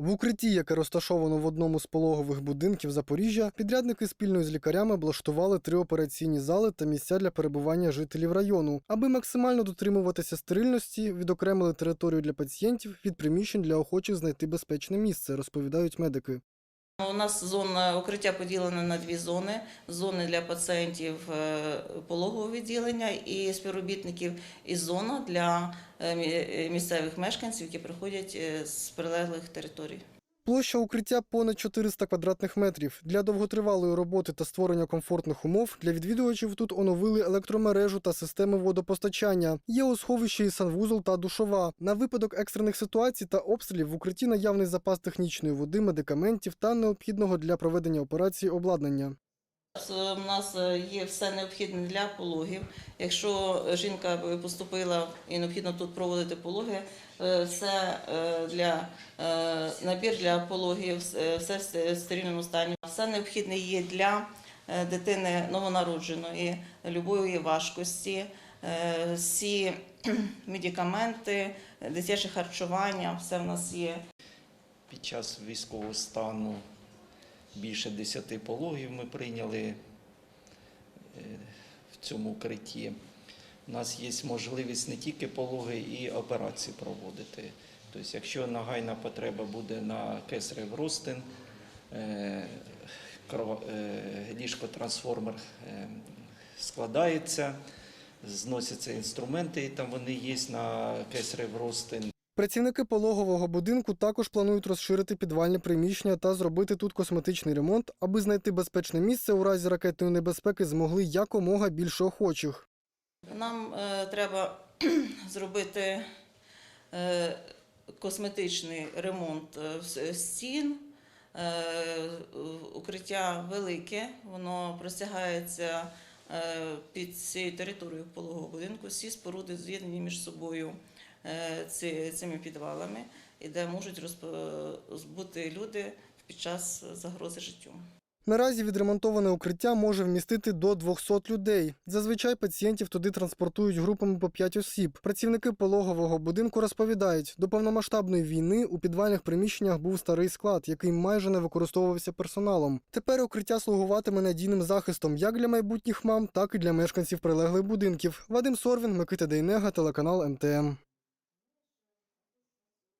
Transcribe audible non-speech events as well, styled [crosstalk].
В укритті, яке розташовано в одному з пологових будинків Запоріжжя, підрядники спільно з лікарями облаштували три операційні зали та місця для перебування жителів району. Аби максимально дотримуватися стерильності, відокремили територію для пацієнтів від приміщень для охочих знайти безпечне місце, розповідають медики. У нас зона укриття поділена на дві зони: зони для пацієнтів е, пологового відділення і співробітників, і зона для е, е, місцевих мешканців, які приходять з прилеглих територій. Площа укриття понад 400 квадратних метрів. Для довготривалої роботи та створення комфортних умов для відвідувачів тут оновили електромережу та системи водопостачання. Є у сховищі і санвузол та душова. На випадок екстрених ситуацій та обстрілів в укритті наявний запас технічної води, медикаментів та необхідного для проведення операції обладнання. У нас е, є все необхідне для пологів. Якщо жінка поступила і необхідно тут проводити пологи, все е, для е, набір для пологів, все в стерильному стані. Все необхідне є для дитини новонародженої, любої важкості. Всі [clears throat] медикаменти, дитяче харчування, все в нас є. Під час військового стану більше 10 пологів ми прийняли е, в цьому укритті. У нас є можливість не тільки пологи і операції проводити. Тобто, якщо нагайна потреба буде на кесарев розтин, е, е, ліжкотрансформер складається, зносяться інструменти, і там вони є на кесарев розтин. Працівники пологового будинку також планують розширити підвальне приміщення та зробити тут косметичний ремонт, аби знайти безпечне місце у разі ракетної небезпеки змогли якомога більше охочих. Нам е, треба [clears throat] зробити е, косметичний ремонт е, стін. Е, укриття велике, воно простягається е, під цією територією пологового будинку. Всі споруди з'єднані між собою е, цими підвалами, і де можуть бути люди під час загрози життю. Наразі відремонтоване укриття може вмістити до 200 людей. Зазвичай пацієнтів туди транспортують групами по 5 осіб. Працівники пологового будинку розповідають, до повномасштабної війни у підвальних приміщеннях був старий склад, який майже не використовувався персоналом. Тепер укриття слугуватиме надійним захистом як для майбутніх мам, так і для мешканців прилеглих будинків. Вадим Сорвін, Микита Дейнега, телеканал МТМ.